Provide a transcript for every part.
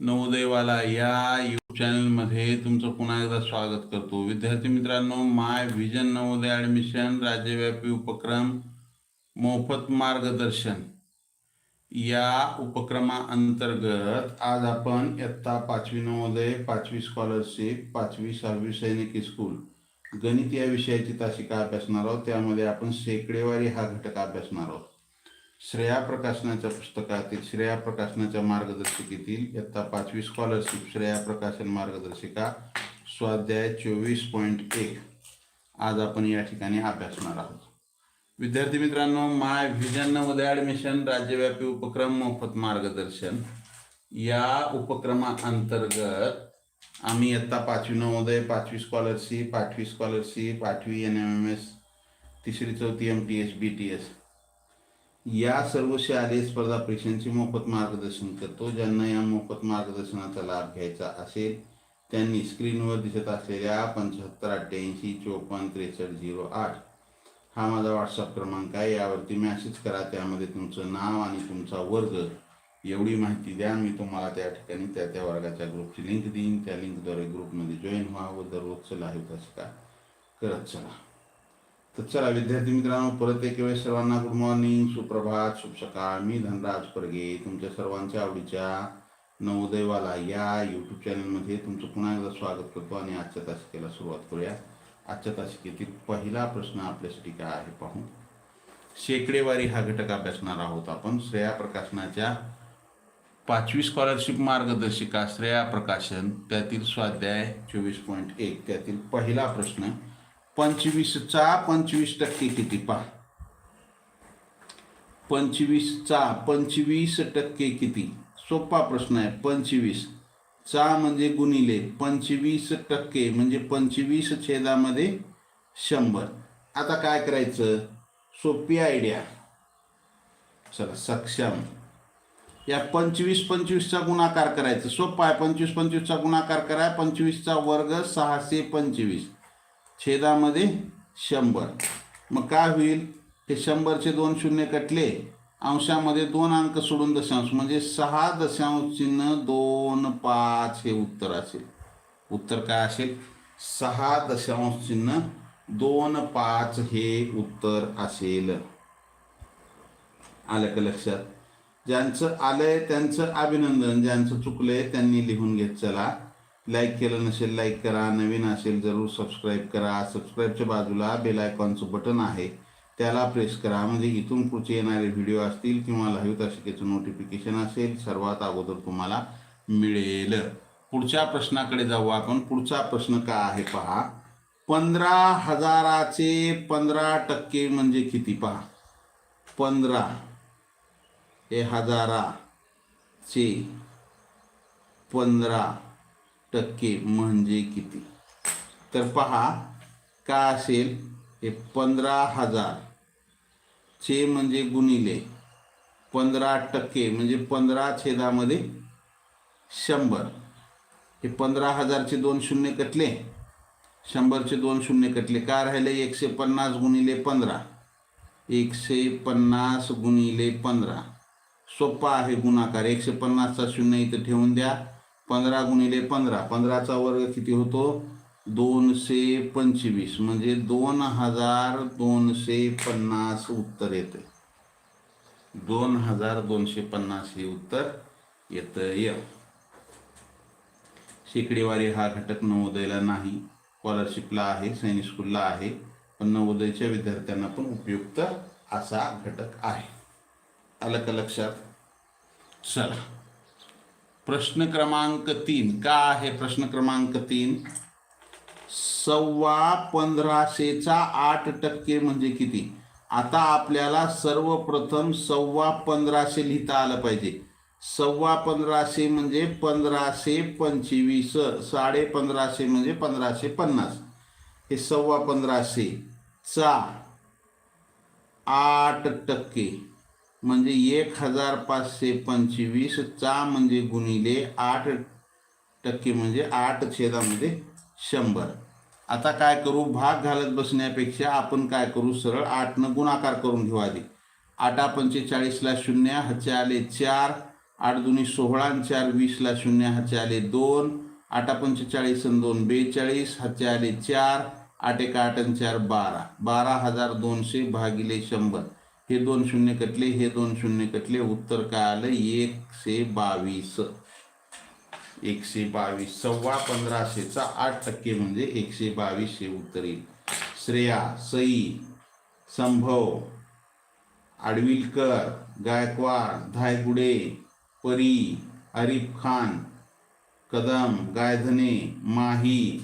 नवोदयवाला या यूट्यूब चॅनलमध्ये तुमचं पुन्हा एकदा स्वागत करतो. विद्यार्थी मित्रांनो माय व्हिजन नवोदय ॲडमिशन राज्यव्यापी उपक्रम मोफत मार्गदर्शन. या उपक्रमाअंतर्गत आज आपण इयत्ता पाचवी नवोदय पाचवी स्कॉलरशिप पाचवी सहावी सैनिकी स्कूल गणित या विषयाची तासिका अभ्यासणार आहोत. त्यामध्ये आपण शेकडेवारी हा घटक अभ्यासणार आहोत. श्रेया प्रकाशनाच्या पुस्तकातील श्रेया प्रकाशनाच्या मार्गदर्शिकेतील इयत्ता पाचवी स्कॉलरशिप श्रेया प्रकाशन मार्गदर्शिका स्वाध्याय चोवीस पॉईंट एक. आज आपण या ठिकाणी अभ्यासणार आहोत. विद्यार्थी मित्रांनो माय व्हिजन नवोदय ॲडमिशन राज्यव्यापी उपक्रम मोफत मार्गदर्शन. या उपक्रमाअंतर्गत आम्ही इयत्ता पाचवी नवोदय पाचवी स्कॉलरशिप आठवी स्कॉलरशिप आठवी एन एम एम एस तिसरी चौथी M T S B T S या सर्व शालेय स्पर्धा परीक्षांचे मोफत मार्गदर्शन करतो. ज्यांना या मोफत मार्गदर्शनाचा लाभ घ्यायचा असेल त्यांनी स्क्रीनवर दिसत असलेल्या पंच्याहत्तर अठ्ठ्याऐंशी चोपन्न त्रेसष्ट झिरो आठ हा माझा व्हॉट्सअप क्रमांक आहे. यावरती मॅसेज करा. त्यामध्ये तुमचं नाव आणि तुमचा वर्ग एवढी माहिती द्या. मी तुम्हाला त्या ठिकाणी त्या त्या वर्गाच्या ग्रुपची लिंक देईन. त्या लिंकद्वारे ग्रुपमध्ये जॉईन व्हा व दररोजचं लाईव्ह का करत चला. तर चला विद्यार्थी मित्रांनो परत एक वेळेस सर्वांना गुड मॉर्निंग सुप्रभात शुभ सकाळ मी धनराज परगे तुमच्या सर्वांच्या आवडीच्या नवोदयवाला या यूट्यूब चॅनलमध्ये तुमचं पुन्हा एकदा स्वागत करतो आणि आजच्या तासिकेला सुरुवात करूया. आजच्या तासिकेतील पहिला प्रश्न आपल्यासाठी काय आहे पाहू. शेकडेवारी हा घटक अभ्यासणार आहोत आपण. श्रेया प्रकाशनाच्या पाचवी स्कॉलरशिप मार्गदर्शिका श्रेया प्रकाशन त्यातील स्वाध्याय चोवीस पॉईंट एक त्यातील पहिला प्रश्न पंचवीसचा पंचवीस टक्के किती पहा. पंचवीसचा पंचवीस टक्के किती? सोपा प्रश्न आहे पंचवीस चा म्हणजे गुणिले पंचवीस टक्के म्हणजे पंचवीस छेदामध्ये शंभर. आता काय करायचं? सोपी आयडिया चला सक्षम. या पंचवीस पंचवीसचा गुणाकार करायचा. सोपा आहे पंचवीस पंचवीसचा गुणाकार करा. पंचवीसचा वर्ग सहाशे पंचवीस. छेदामध्ये शंभर. मग काय होईल? हे शंभरचे दोन शून्य कटले अंशामध्ये दोन अंक सोडून दशांश. म्हणजे सहा दशांश चिन्ह दोन पाच हे उत्तर असेल. उत्तर काय असेल? सहा दशांश चिन्ह दोन पाच हे उत्तर असेल. आलं का लक्षात? ज्यांचं आलंय त्यांचं अभिनंदन ज्यांचं चुकलंय त्यांनी लिहून घेत चला. लाईक केलं नसेल लाईक करा. नवीन असेल जरूर सबस्क्राईब करा. सबस्क्राईबच्या बाजूला बेल आयकॉनचं बटन आहे. त्याला प्रेस करा. म्हणजे इथून पुढचे येणारे व्हिडिओ असतील किंवा लाईव्ह तासिकेचं नोटिफिकेशन असेल सर्वात अगोदर तुम्हाला मिळेल. पुढच्या प्रश्नाकडे जाऊ आपण. पुढचा प्रश्न काय आहे पहा. पंधरा हजाराचे पंधरा टक्के म्हणजे किती पहा. पंधरा हे हजाराचे पंधरा टक्के म्हणजे किती? तर पहा काय असेल? हे पंधरा हजार. चे म्हणजे गुणिले. पंधरा टक्के म्हणजे पंधरा छेदामध्ये शंभर. हे पंधरा हजारचे दोन शून्य कटले. शंभरचे दोन शून्य कटले. काय राहिले? एकशे पन्नास गुणिले पंधरा. एकशे पन्नास गुणिले पंधरा. सोपा आहे गुणाकार. एकशे पन्नासचा शून्य इथं ठेवून द्या. पंधरा गुणिले पंधरा. पंधराचा वर्ग किती होतो? दोनशे पंचवीस. म्हणजे दोन हजार दोनशे पन्नास उत्तर येते. दोन हजार दोनशे पन्नास हे उत्तर येतं य शेकडेवारी हा घटक नवोदयला नाही. स्कॉलरशिपला आहे सैनिक स्कूलला आहे. पण नवोदयच्या विद्यार्थ्यांना पण उपयुक्त असा घटक आहे. आलं का लक्षात? चला. प्रश्न क्रमांक तीन. का आहे प्रश्न क्रमांक तीन? सव्वा पंधराशेचा आठ टक्के म्हणजे किती? आता आपल्याला सर्वप्रथम सव्वा पंधराशे लिहिता आलं पाहिजे. सव्वा पंधराशे म्हणजे पंधराशे पंचवीस साडे पंधराशे म्हणजे पंधराशे पन्नास. हे सव्वा पंधराशे चा आठ टक्के. म्हणजे एक हजार पाचशे पंचवीस चा म्हणजे गुणिले आठ टक्के म्हणजे आठ छेदामध्ये शंभर. आता काय करू? भाग घालत बसण्यापेक्षा आपण काय करू? सरळ आठनं गुणाकार करून घेऊ आधी. आठा पंचेचाळीसला शून्य हचे आले चार आठ दुनी सोहळा चार वीसला शून्य हाचे आले दोन आठा पंचेचाळीस आणि दोन बेचाळीस हाचे आले चार आठ एका आठ आणि चार बारा. बारा हजार दोनशे भागिले शंभर. हे दोन शून्य कटले हे दोन शून्य कटले. उत्तर काय आलं? एकशे बावीस. एकशे बावीस. सव्वा पंधराशेचा आठ टक्के म्हणजे एकशे बावीस हे उत्तर येईल. श्रेया सई संभव आडविलकर गायकवाड धायगुडे परी आरिफ खान कदम गायधने माही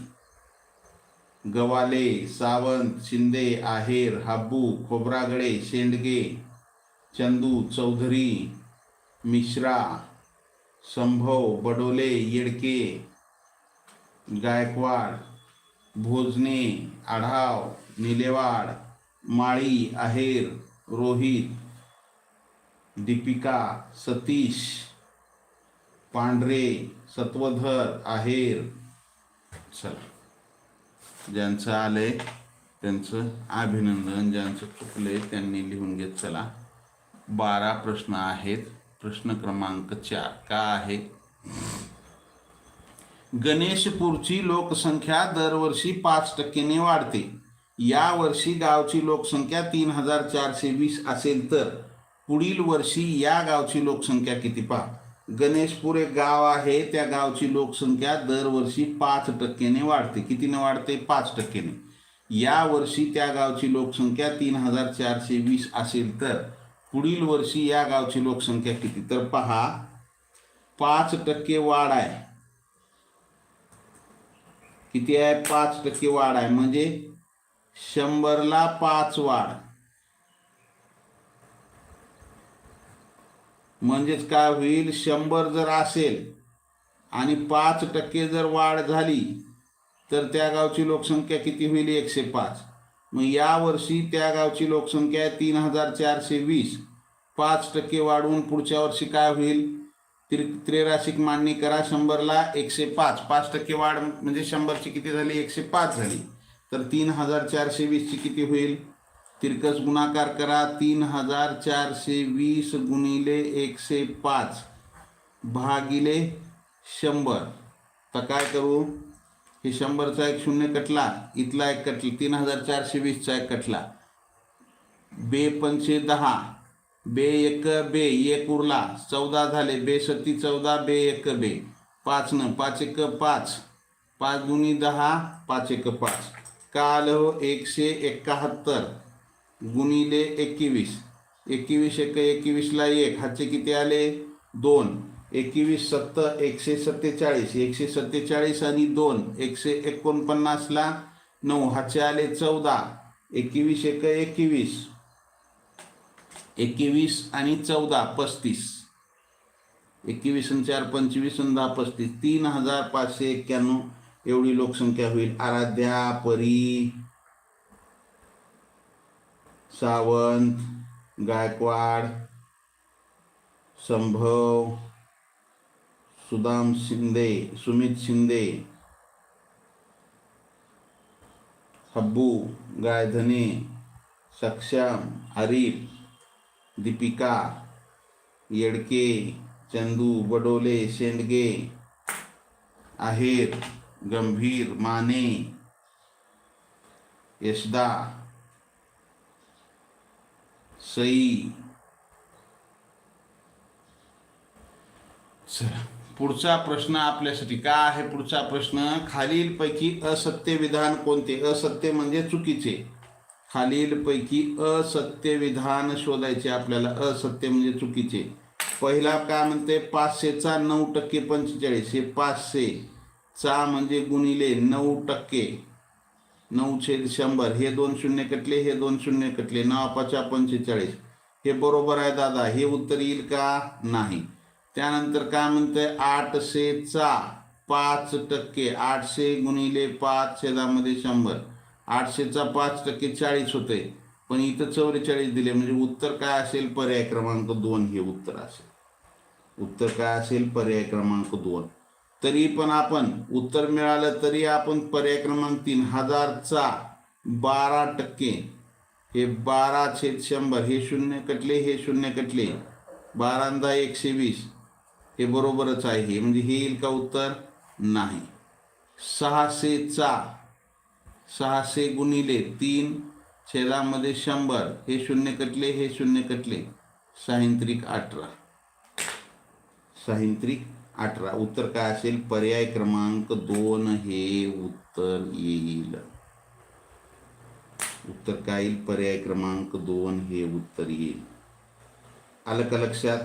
गवाले सावंत शिंदे आहेर हाबू खोब्रागडे शेंडगे चंदू चौधरी मिश्रा संभव बडोले येडके गायकवाड भोजने आढाव निलेवाड माळी आहेर रोहित दीपिका सतीश पांढरे सत्वधर आहेर चला. ज्यांचं आलंय त्यांचं अभिनंदन ज्यांचं चुकलंय त्यांनी लिहून घेत चला. बारा प्रश्न आहेत. प्रश्न क्रमांक चार. का आहे? गणेशपूरची लोकसंख्या दरवर्षी पाच टक्क्याने वाढते. या वर्षी गावची लोकसंख्या तीन हजार चारशे वीस असेल तर पुढील वर्षी या गावची लोकसंख्या किती पहा? गणेशपूर एक गाव आहे त्या गावची लोकसंख्या दरवर्षी पाच टक्क्याने वाढते. कितीने वाढते? पाच टक्क्याने. या वर्षी त्या गावची लोकसंख्या तीन हजार चारशे वीस असेल तर पुढील वर्षी या गावची लोकसंख्या किती? तर पहा पाच टक्के वाढ आहे. किती आहे? पाच टक्के वाढ आहे. म्हणजे शंभरला पाच वाढ. म्हणजेच काय होईल? शंभर जर असेल आणि पाच टक्के जर वाढ झाली तर त्या गावची लोकसंख्या किती होईल? एकशे पाच. मग यावर्षी त्या गावची लोकसंख्या आहे तीन हजार चारशे वीस. पाच टक्के वाढवून पुढच्या वर्षी काय होईल? त्रि त्रिराशिक मांडणी करा शंभरला एकशे पाच. पाच टक्के वाढ म्हणजे शंभरची किती झाली? एकशे पाच झाली. तर तीन हजार चारशे वीसची किती होईल? तिरकस गुणाकार करा तीन हजार चारशे वीस गुणिले एकशे पाच भागिले शंभर. तर काय करू? हे शंभरचा एक शून्य कटला इथला एक कटला तीन हजार चारशे वीसचा एक कटला. बे पंचे दहा बे एक बे एक उरला चौदा झाले बे सत्ती चौदा बे एक बे. पाच न पाच एक पाच. पाच दुनी दहा पाच एक पाच. काल हो एकशे एकाहत्तर. गुणिले एकवीस. एकवीस एक एकवीसला एक. हाचे किती आले? दोन. एकवीस सत्त एकशे सत्तेचाळीस. एकशे सत्तेचाळीस आणि दोन. एकशे एकोणपन्नासला नऊ. हाचे आले चौदा. एकवीस एक एकवीस. एकवीस आणि चौदा पस्तीस. एकवीस आणि चार पंचवीस आणि दहा पस्तीस. तीन हजार पाचशे एक्क्याण्णव. एवढी लोकसंख्या होईल. आराध्या परी. सावंत गायकवाड, संभव, सुदाम शिंदे, सुमित शिंदे, हब्बू, गायधने, सक्षम आरिफ दीपिका, येडके, चंदू बडोले शेंडगे, आहेर, गंभीर, माने, यशदा सई. चला पुढचा प्रश्न आपल्यासाठी काय आहे? पुढचा प्रश्न खालीलपैकी असत्य विधान कोणते? असत्य म्हणजे चुकीचे. खालीलपैकी असत्य विधान शोधायचे आपल्याला. असत्य म्हणजे चुकीचे. पहिला काय म्हणते पाचशेचा नऊ टक्के पंचेचाळीस. हे पाचशे चा म्हणजे गुणिले नऊ टक्के. नऊ छेद शंभर. हे दोन शून्य कटले हे दोन शून्य कटले. नवापाच्या पंचेचाळीस हे बरोबर आहे दादा. हे उत्तर येईल का? नाही. त्यानंतर काय म्हणतंय? आठशेचा पाच टक्के. आठशे गुणिले पाच छेदामध्ये शंभर. आठशेचा पाच टक्के चाळीस होते. पण इथं चौवेचाळीस दिले. म्हणजे उत्तर काय असेल? पर्याय क्रमांक दोन हे उत्तर असेल. उत्तर काय असेल? पर्याय क्रमांक दोन. तरी पण आपण उत्तर मिळालं तरी आपण पर्याय क्रमांक तीन हजारचा बारा टक्के. हे बारा छेद शंभर हे शून्य कटले हे शून्य कटले. बारांदा एकशे वीस. हे बरोबरच आहे म्हणजे हे येईल का उत्तर? नाही. सहाशेचा सहाशे गुणिले तीन छेदामध्ये शंभर. हे शून्य कटले हे शून्य कटले. साहित्रिक अठरा. साहित्रिक अठरा. उत्तर काय असेल? पर्याय क्रमांक दोन हे उत्तर येईल. उत्तर काय येईल? पर्याय क्रमांक दोन हे उत्तर येईल. आलं का लक्षात?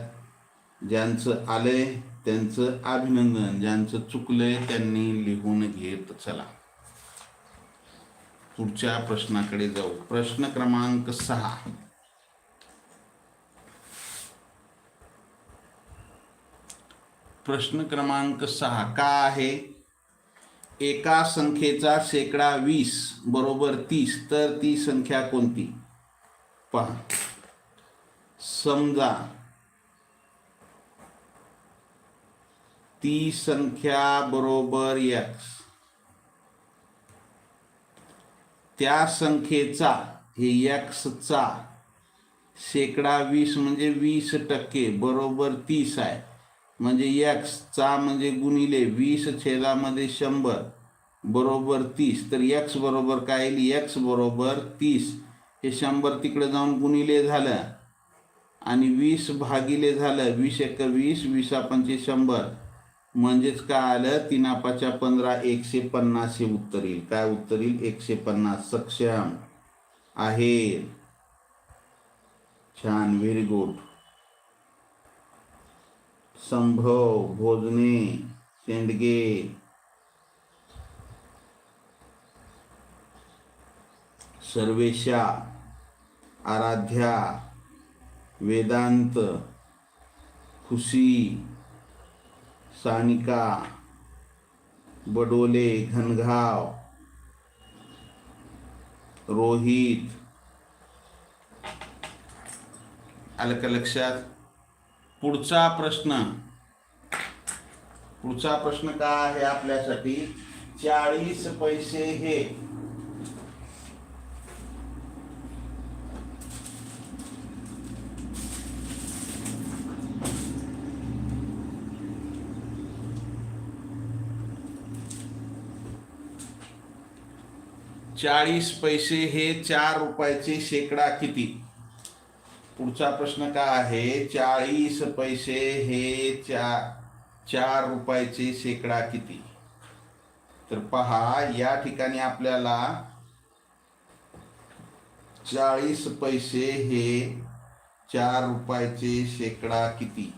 ज्यांचं आलंय त्यांचं अभिनंदन. ज्यांचं चुकलंय त्यांनी लिहून घेत चला. पुढच्या प्रश्नाकडे जाऊ. प्रश्न क्रमांक सहा. प्रश्न क्रमांक सहा. का आहे? एका संख्येचा शेकडा वीस बरोबर तीस तर ती संख्या कोणती? पहा. समजा ती संख्या बरोबर एक्स त्या संख्येचा हे एक्सचा शेकडा वीस म्हणजे वीस टक्के बरोबर तीस आहे. म्हणजे एक्सचा म्हणजे गुणिले वीस छेदामध्ये शंभर बरोबर तीस. तर एक्स बरोबर काय येईल? एक्स बरोबर तीस. हे शंभर तिकडे जाऊन गुणिले झालं आणि वीस भागिले झालं वीस एक वीस वीस पंचे शंभर. म्हणजेच काय आलं? तीन पाच्या पंधरा एकशे पन्नास हे उत्तर येईल. काय उत्तर येईल? एकशे पन्नास सक्षम आहे. छान व्हेरी गुड संभव भोजने शेंडगे सर्वेशा आराध्या वेदांत खुशी सानिका बडोले घनघाव रोहित। का लक्षात पुढचा प्रश्न. पुढचा प्रश्न काय आहे आपल्यासाठी? चाळीस पैसे हे. चाळीस पैसे हे चार रुपयाचे शेकडा किती? पुढचा प्रश्न काय आहे? चाळीस पैसे हे चार चार रुपयाचे शेकडा किती? तर पहा या ठिकाणी आपल्याला चाळीस पैसे हे चार रुपयाचे शेकडा किती?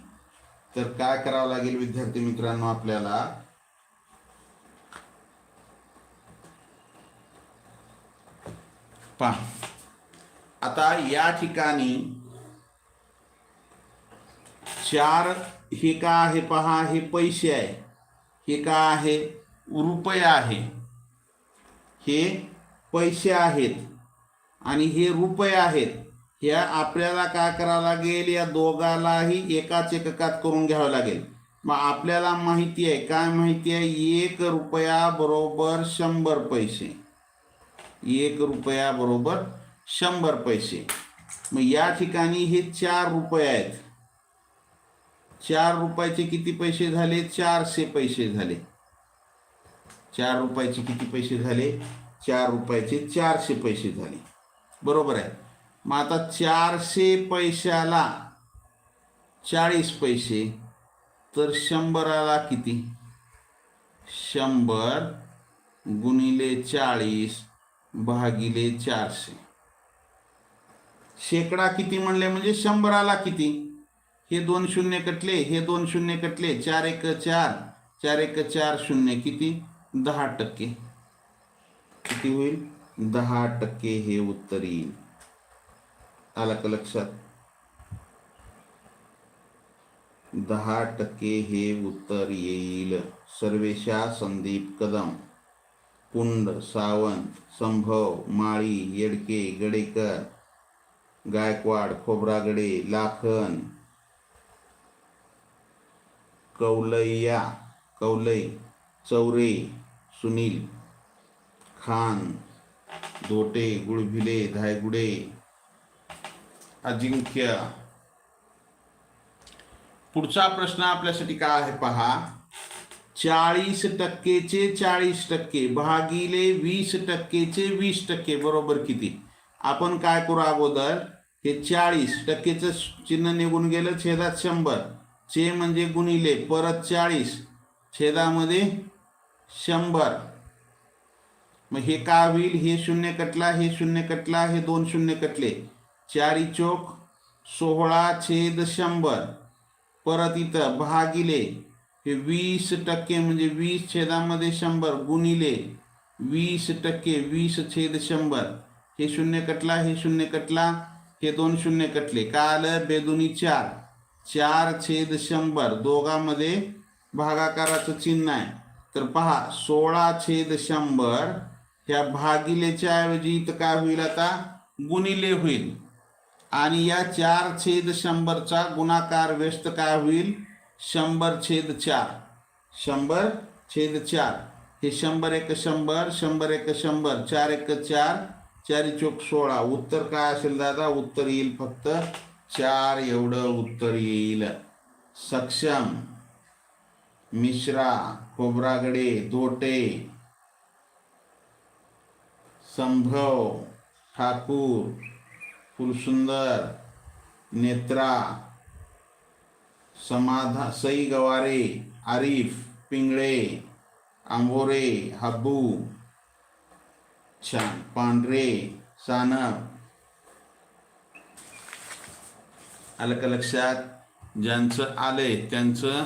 तर काय करावं लागेल विद्यार्थी मित्रांनो आपल्याला? पहा. आता या ठिकाणी चार हे का आहे पहा हे पैसे आहे. हे का आहे? रुपये आहे. हे पैसे आहेत आणि हे रुपये आहेत. ह्या आपल्याला काय करावं लागेल? या दोघालाही एकाच एककात करून घ्यावं लागेल. मग आपल्याला माहिती आहे. काय माहिती आहे? एक रुपया बरोबर शंभर पैसे. एक रुपया बरोबर शंभर पैसे. मग या ठिकाणी हे चार रुपये आहेत. चार रुपयाचे किती पैसे झाले? चारशे पैसे झाले. चार रुपयाचे किती पैसे झाले? चार रुपयाचे चारशे पैसे झाले. बरोबर आहे. मग आता चारशे पैशाला चाळीस पैसे तर शंभराला किती? शंभर गुणिले चाळीस भागिले चारशे. शेकडा किती म्हणले म्हणजे शंभराला किती? हे दोन शून्य कटले हे दोन शून्य कटले चार एक चार चार एक चार शून्य किती? दहा टक्के. किती होईल? दहा टक्के हे उत्तर येईल. आला का लक्षात? दहा टक्के हे उत्तर येईल. सर्वेशा संदीप कदम कुंड सावंत संभव माळी येडके गडेकर गायकवाड खोबरागडे लाखन कौलैया कौलय चौरे सुनील खान धोटे गुळभिले धायगुडे अजिंक्य. पुढचा प्रश्न आपल्यासाठी काय आहे पहा? चाळीस टक्केचे चाळीस टक्के भागिले वीस टक्केचे वीस टक्के बरोबर किती? आपण काय करू अगोदर? हे चाळीस टक्केचं चिन्ह निघून गेलं छेदात शंभर. चे म्हणजे गुणिले परत चाळीस छेदामध्ये शंभर. मग हे का होईल? हे शून्य कटला हे शून्य कटला हे दोन शून्य कटले. चारी चोक सोहळा छेद शंभर. परत इथं भागिले हे वीस टक्के म्हणजे वीस छेदामध्ये शंभर गुणिले वीस टक्के वीस छेद शंभर. हे शून्य कटला हे शून्य कटला हे दोन शून्य कटले. का आलं? बेदुनी चार. चार छेद शंभर दोघांमध्ये भागाकाराचं चिन्ह आहे. तर पहा सोळा छेद शंभर ह्या भागिलेच्या ऐवजी इथं काय होईल आता? गुणिले होईल. आणि या चार छेद शंभरचा गुणाकार व्यस्त काय होईल? शंभर छेद चार. शंभर छेद चार. हे शंभर एक शंभर शंभर एक शंभर चार एक चार चारी चोक सोळा. उत्तर काय असेल दादा? उत्तर येईल फक्त चार एवढं उत्तर येईल. सक्षम मिश्रा खोबरागडे धोटे संभव ठाकूर फुलसुंदर नेत्रा समाधा सई गवारे आरिफ पिंगळे आंबोरे हब्बू छान पांढरे सानप आलं का लक्षात ज्यांचं आलंय त्यांचं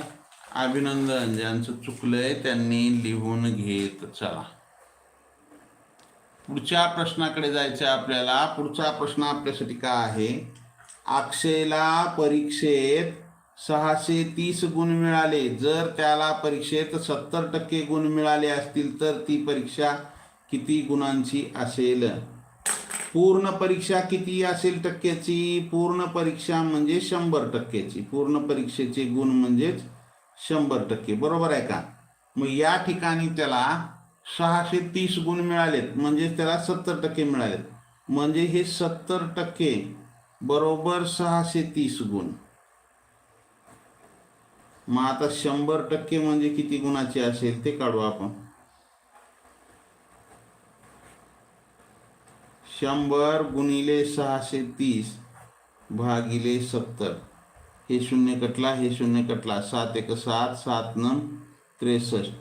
अभिनंदन ज्यांचं चुकलंय त्यांनी लिहून घेत चला. पुढच्या प्रश्नाकडे जायचं आपल्याला. पुढचा प्रश्न आपल्यासाठी काय आहे? अक्षयला परीक्षेत सहाशे तीस गुण मिळाले. जर त्याला परीक्षेत सत्तर टक्के गुण मिळाले असतील तर ती परीक्षा किती गुणांची असेल? पूर्ण परीक्षा किती असेल टक्क्याची? पूर्ण परीक्षा म्हणजे शंभर टक्क्याची. पूर्ण परीक्षेचे गुण म्हणजेच शंभर टक्के. बरोबर आहे का? मग या ठिकाणी त्याला सहाशे तीस गुण मिळालेत. म्हणजे त्याला सत्तर टक्के मिळालेत. म्हणजे हे सत्तर टक्के बरोबर सहाशे तीस गुण. मग आता शंभर टक्के म्हणजे किती गुणाचे असेल ते काढू आपण. शंभर गुणिले सहाशे तीस भागिले सत्तर. हे शून्य कटला हे शून्य कटला. सात एक सात सात न त्रेसष्ट.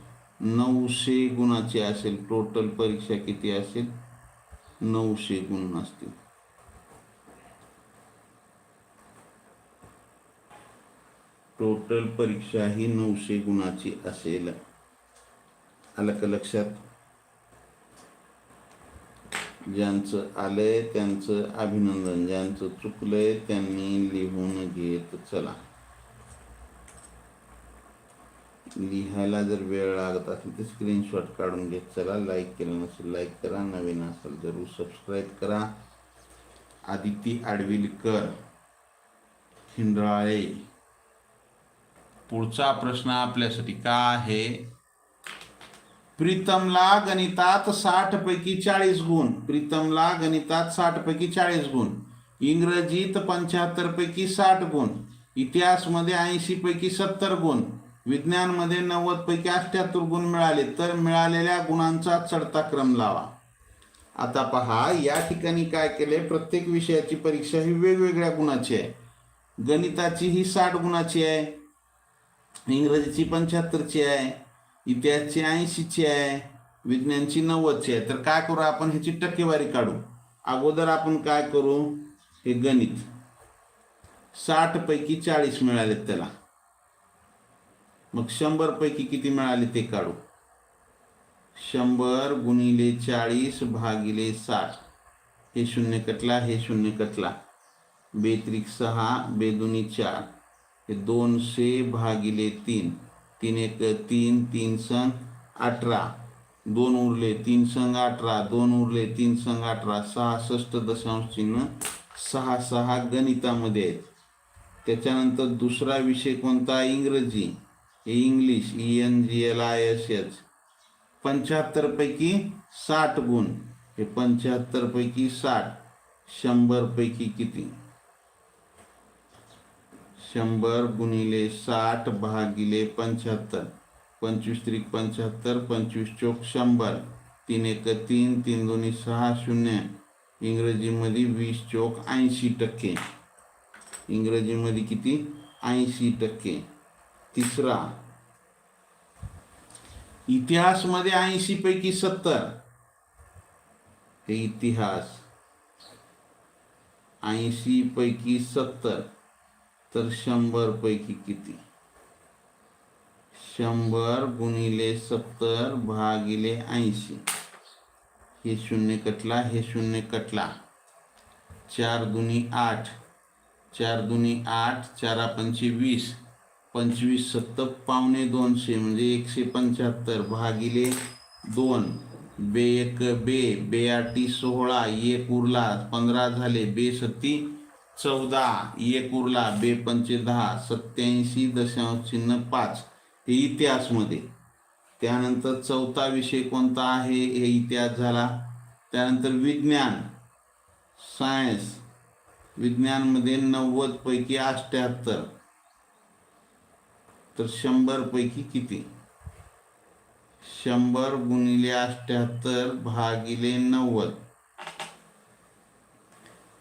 नऊशे गुणाचे असेल टोटल परीक्षा किती असेल? नऊशे गुण असतील. टोटल परीक्षा ही नऊशे गुणाची असेल. आलं का लक्षात? ज्यांचं आलंय त्यांचं अभिनंदन ज्यांचं चुकलंय त्यांनी लिहून घेत चला. लिहायला जर वेळ लागत असेल तर स्क्रीनशॉट काढून घेत चला. लाईक केलं नसेल लाईक करा. नवीन असेल जरूर सबस्क्राईब करा. आदिती आडविलकर खिंडाळे. पुढचा प्रश्न आपल्यासाठी का आहे? प्रीतमला गणितात साठ पैकी चाळीस गुण. प्रीतमला गणितात साठ पैकी चाळीस गुण. इंग्रजीत पंच्याहत्तर पैकी साठ गुण. इतिहासमध्ये ऐंशी पैकी सत्तर गुण. विज्ञानमध्ये नव्वद पैकी अठ्ठ्याहत्तर गुण मिळाले तर मिळालेल्या गुणांचा चढता क्रम लावा. आता पहा या ठिकाणी काय केले? प्रत्येक विषयाची परीक्षा ही वेगवेगळ्या गुणाची आहे. गणिताची ही साठ गुणाची आहे. इंग्रजीची पंच्याहत्तरची आहे. इतिहासची ऐंशीची आहे विज्ञानची नव्वदची आहे. तर काय करू आपण? ह्याची टक्केवारी काढू. अगोदर आपण काय करू? हे गणित. साठ पैकी चाळीस मिळालेत त्याला. मग शंभर पैकी किती मिळाले ते काढू. शंभर गुणिले चाळीस भागिले साठ. हे शून्य कटला हे शून्य कटला. बेत्रिक सहा बेदुनी चार. हे दोनशे भागिले तीन. तीन एक तीन तीन संघ अठरा. दोन उरले तीन संघ अठरा दोन उरले तीन संघ अठरा. सहासष्ट दशांश चिन्ह सहा सहा गणितामध्ये आहेत. त्याच्यानंतर दुसरा विषय कोणता? इंग्रजी. हे English E N G L I S H पंच्याहत्तर पैकी साठ गुण. हे पंच्याहत्तर पैकी साठ. शंभर पैकी किती? शंभर गुणिले साठ भागिले पंच्याहत्तर. पंचवीस त्रिक पंच्याहत्तर पंचवीस चोक शंभर. तीन एक तीन तीन दोन्ही सहा शून्य. इंग्रजीमध्ये वीस चोक ऐंशी टक्के. इंग्रजीमध्ये किती? ऐंशी टक्के. तिसरा. इतिहासमध्ये ऐंशी पैकी सत्तर. हे इतिहास. ऐंशी पैकी सत्तर. तर शंभर पैकी किती? शंभर गुणिले सत्तर भागिले ऐंशी. हे शून्य कटला हे शून्य कटला. चार दुनी आठ. चार दुनी आठ चारा पंचे वीस. पंचवीस सत्तर पावणे दोनशे म्हणजे एकशे पंच्याहत्तर भागिले दोन. बे एक बे. बे आठी सोळा एक उरला पंधरा झाले बे सत्ती चौदा एक उरला दहा सत्याऐंशी दशांश चिन्ह पाच हे इतिहासमध्ये. त्यानंतर चौथा विषय कोणता आहे हे इतिहास झाला. त्यानंतर विज्ञान सायन्स विज्ञानमध्ये नव्वद पैकी तर शंभर पैकी किती? शंभर गुणिले अष्ट्याहत्तर भागिले नव्वद.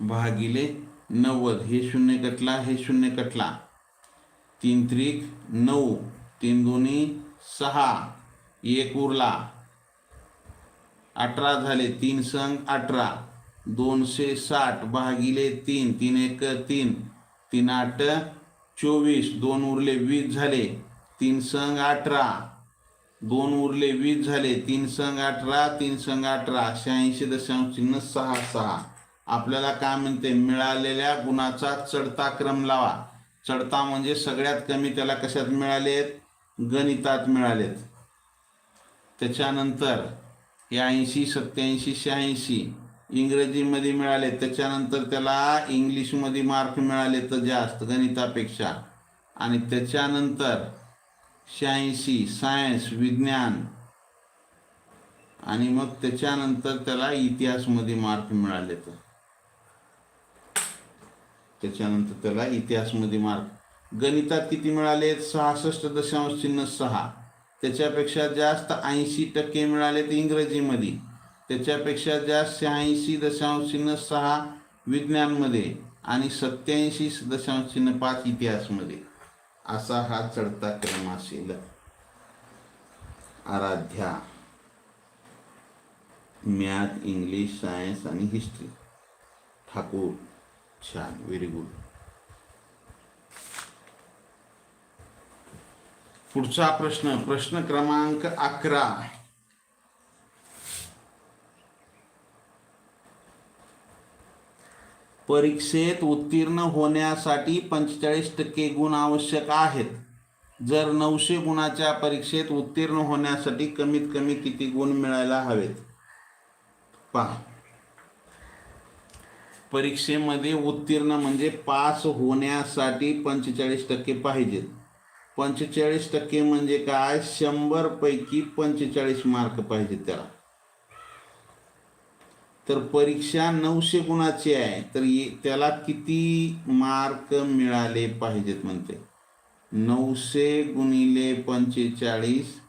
भागिले नव्वद. हे शून्य कटला हे शून्य कटला. तीन त्रिक नऊ. तीन दोन्ही सहा. एक उरला. अठरा झाले तीन संघ अठरा. दोनशे साठ भागिले तीन तीन एक तीन. तीन आठ चोवीस. दोन उरले वीस झाले तीन संघ अठरा. दोन उरले वीस झाले तीन संघ अठरा तीन संघ अठरा. शहाऐंशी दशांश चिन्ह सहा सहा. आपल्याला काय म्हणते मिळालेल्या गुणाचा चढता क्रम लावा. चढता म्हणजे सगळ्यात कमी त्याला कशात मिळालेत? गणितात मिळालेत. त्याच्यानंतर हे ऐंशी सत्याऐंशी शहाऐंशी इंग्रजीमध्ये मिळाले त्याच्यानंतर त्याला इंग्लिशमध्ये मार्क मिळाले तर जास्त गणितापेक्षा. आणि त्याच्यानंतर शहाऐंशी सायन्स विज्ञान. आणि मग त्याच्यानंतर त्याला इतिहासमध्ये मार्क मिळाले तर त्याच्यानंतर त्याला इतिहासमध्ये मार्क गणितात किती मिळाले? सहासष्ट दशांश चिन्ह सहा. त्याच्यापेक्षा जास्त ऐंशी टक्के मिळालेत इंग्रजीमध्ये. त्याच्यापेक्षा जास्त शहाऐंशी दशांश चिन्ह सहा विज्ञानमध्ये आणि सत्याऐंशी दशांश चिन्ह पाच इतिहासमध्ये. असा हा चढता क्रम असेल. आराध्या. मॅथ इंग्लिश सायन्स आणि हिस्ट्री. ठाकूर. छान व्हेरी गुड पुढचा प्रश्न प्रश्न क्रमांक अकरा. परीक्षेत उत्तीर्ण होण्यासाठी पंचेचाळीस टक्के गुण आवश्यक आहेत. जर नऊशे गुणाच्या परीक्षेत उत्तीर्ण होण्यासाठी कमीत कमी किती गुण मिळायला हवेत? पहा. परीक्षेमध्ये उत्तीर्ण म्हणजे पास होण्यासाठी पंचेचाळीस टक्के पाहिजेत. पंचेचाळीस टक्के म्हणजे काय? शंभरपैकी पंचेचाळीस मार्क पाहिजेत त्याला. तर परीक्षा नऊशे गुणाची आहे तर त्याला किती मार्क मिळाले पाहिजेत म्हणते. नऊशे गुणिले पंचेचाळीस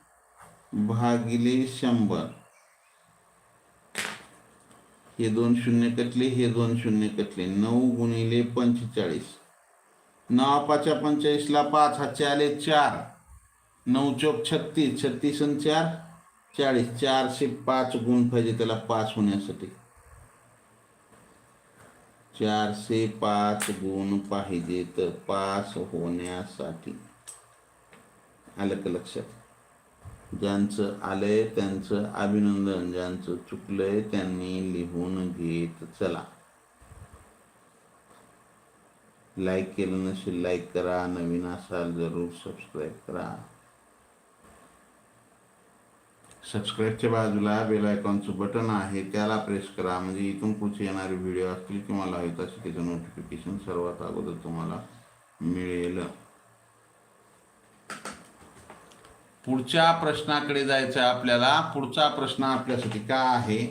भागिले शंभर. हे दोन शून्य कटले हे दोन शून्य कटले. नऊ गुणिले पंचेचाळीस. नवा पाच्या पंचेचाळीसला पाच हातचे आले चार. नऊ चौक छत्तीस छत्तीस आणि चार चाळीस. चारशे पाच गुण पाहिजे त्याला पास होण्यासाठी. चारशे पाच गुण पाहिजे तर पास होण्यासाठी. आलं का लक्षात? ज्यांचं आलंय त्यांचं अभिनंदन ज्यांचं चुकलंय त्यांनी लिहून घेत चला. लाईक केलं नसेल लाईक करा. नवीन असाल जरूर सबस्क्राईब करा. सबस्क्राईबच्या बाजूला बेल आयकॉनचं बटन आहे त्याला प्रेस करा. म्हणजे इथून पुढचे येणारे व्हिडिओ असतील तुम्हाला लावत असेल त्याचं नोटिफिकेशन सर्वात अगोदर तुम्हाला मिळेल. पुढच्या प्रश्नाकडे जायचं आहे आपल्याला. पुढचा प्रश्न आपल्यासाठी का आहे?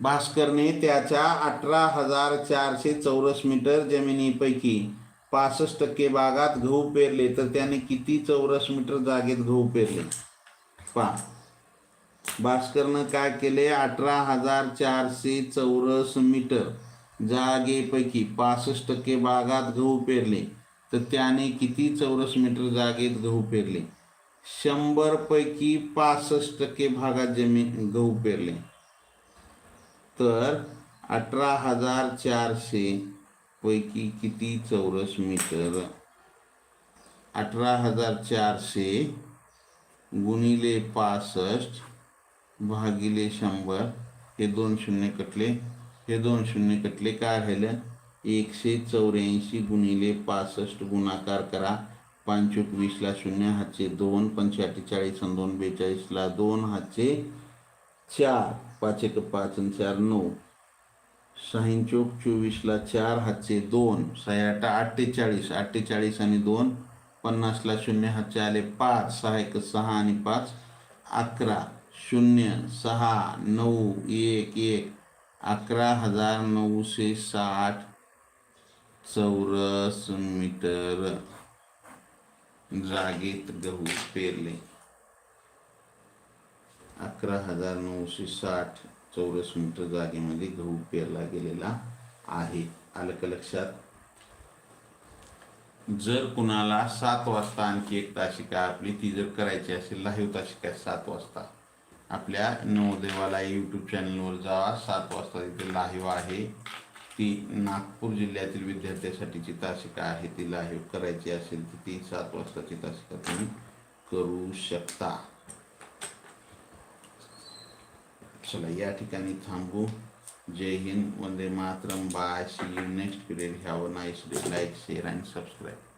भास्करने त्याच्या अठरा हजार चारशे चौरस मीटर जमिनीपैकी पासष्ट टक्के भागात गहू पेरले तर त्याने किती चौरस मीटर जागेत गहू पेरले? पा भास्करनं काय केले? अठरा हजार चारशे चौरस मीटर जागेपैकी पासष्ट टक्के भागात गहू पेरले तर त्याने किती चौरस मीटर जागेत गहू पेरले? शंभर पैकी पासष्ट टक्के भागात ज़मीन गहू पेरले. तर अठरा हज़ार चारशे पैकी किती चौरस मीटर? अठरा हज़ार चारशे गुणिले पासष्ट भागिले शंभर हे दोन शून्य कटले. हे दोन शून्य कटले काय राहिलं? एकशे चौऱ्याऐंशी गुणिले पासष्ट गुणाकार करा. पाच वीसला शून्य हातचे दोन पंचेचाळीस अठ्ठेचाळीस आणि दोन बेचाळीसला दोन हातचे चार पाच एक पाच आणि चार नऊ. सहा चोक चोवीसला चार हातचे दोन सहा आठ अठ्ठेचाळीस अठ्ठेचाळीस आणि दोन पन्नासला शून्य हातचे आले पाच सहा एक सहा आणि पाच. अकरा शून्य सहा नऊ एक एक अकरा हजार नऊशे साठ चौरस मीटर. जागेत गहू पेरले. अकरा हजार नऊशे साठ चौरस मीटर जागेमध्ये गहू पेरला गेलेला आहे. आलं का लक्षात? जर कुणाला सात वाजता आणखी एक तासिका आपली ती जर करायची असेल लाईव्ह तासिका सात वाजता. आपल्या नवोदयवाला यूट्यूब चॅनलवर जावा सात वाजता तिथे लाईव्ह आहे. ती नागपूर जिल्ह्यातील विद्यार्थ्यांसाठीची तासिका आहे ती लाईव्ह करायची असेल तर ती सात वाजताची तासिका तुम्ही करू शकता. चला या ठिकाणी थांबू. जय Hind Vande Mataram bye see you next period have a nice day like share and subscribe